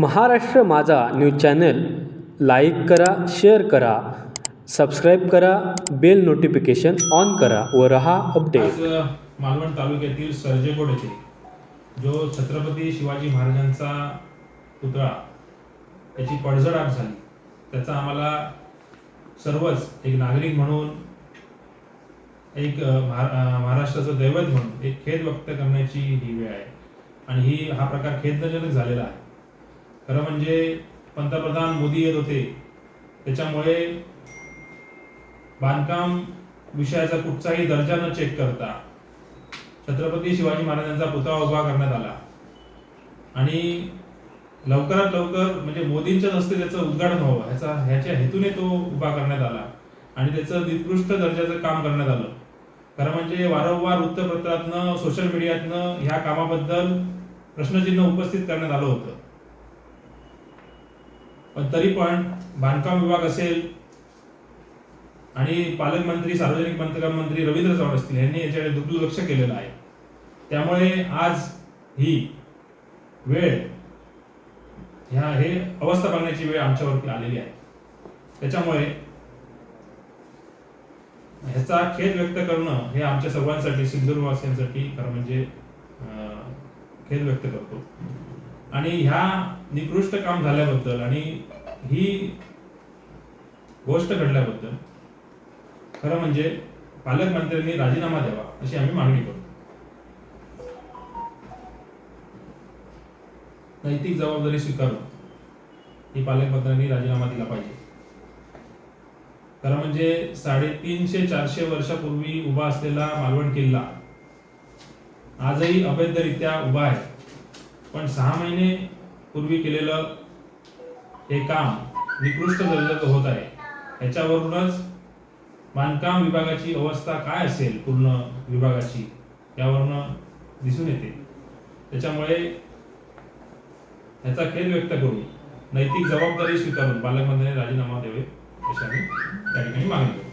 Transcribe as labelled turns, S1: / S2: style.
S1: Maharashtra Majha news channel like करा share करा subscribe करा बेल नोटिफिकेशन ऑन करा व रहा अपडेट.
S2: मालवण तालुक्यातील सर्जेकोड येथे जो छत्रपती शिवाजी महाराजांचा पुतळा त्याची पडझड आग झाली. त्याचा आम्हाला सर्वच एक नागरिक म्हणून एक महा- महाराष्ट्राचं दैवत म्हणून एक खेद व्यक्त करण्याची ही वेळ आहे. आणि ही हा प्रकार खेदजनक झालेला आहे. खरं म्हणजे पंतप्रधान मोदी येत होते. त्याच्यामुळे बांधकाम विषयाचा कुठचाही दर्जा न चेक करता छत्रपती शिवाजी महाराजांचा पुतळा उभा करण्यात आला. आणि लवकरात लवकर म्हणजे मोदींच्याच हस्ते त्याचं उद्घाटन व्हावं ह्याचा ह्याच्या हेतूने तो उभा करण्यात आला. आणि त्याचं निकृष्ट दर्जाचं काम करण्यात आलं. खरं म्हणजे वारंवार वृत्तपत्रातनं सोशल मीडियातनं ह्या कामाबद्दल प्रश्नचिन्ह उपस्थित करण्यात आलं होतं. पण तरी पण बांधकाम विभाग असेल आणि पालकमंत्री सार्वजनिक बांधकाम मंत्री रवींद्र चव्हाण असतील यांनी याच्याकडे दुर्लक्ष केलेलं आहे. त्यामुळे आज ही वेळ ह्या हे अवस्था बघण्याची वेळ आमच्यावरती आलेली आहे. त्याच्यामुळे ह्याचा खेद व्यक्त करणं हे आमच्या सर्वांसाठी सिंधुदुर्गवासियांसाठी खरं म्हणजे खेद व्यक्त करतो. आणि ह्या निकृष्ट काम झाल्याबद्दल आणि ही गोष्ट घडल्याबद्दल खरं म्हणजे पालकमंत्र्यांनी राजीनामा द्यावा अशी आम्ही मागणी करतो. नैतिक जबाबदारी स्वीकारून ही पालकमंत्र्यांनी राजीनामा दिला पाहिजे. खरं म्हणजे साडेतीनशे चारशे वर्षापूर्वी उभा असलेला मालवण किल्ला आजही अवैधरित्या उभा आहे. पण सहा महिने पूर्वी केलेलं हे काम निकृष्ट दर्जाचं होत आहे. याच्यावरूनच बांधकाम विभागाची अवस्था काय असेल पूर्ण विभागाची यावरनं दिसून येते. त्याच्यामुळे ह्याचा खेद व्यक्त करून नैतिक जबाबदारी स्वीकारून पालकमंत्र्यांनी राजीनामा द्यावे अशी आम्ही त्या ठिकाणी मागणी करू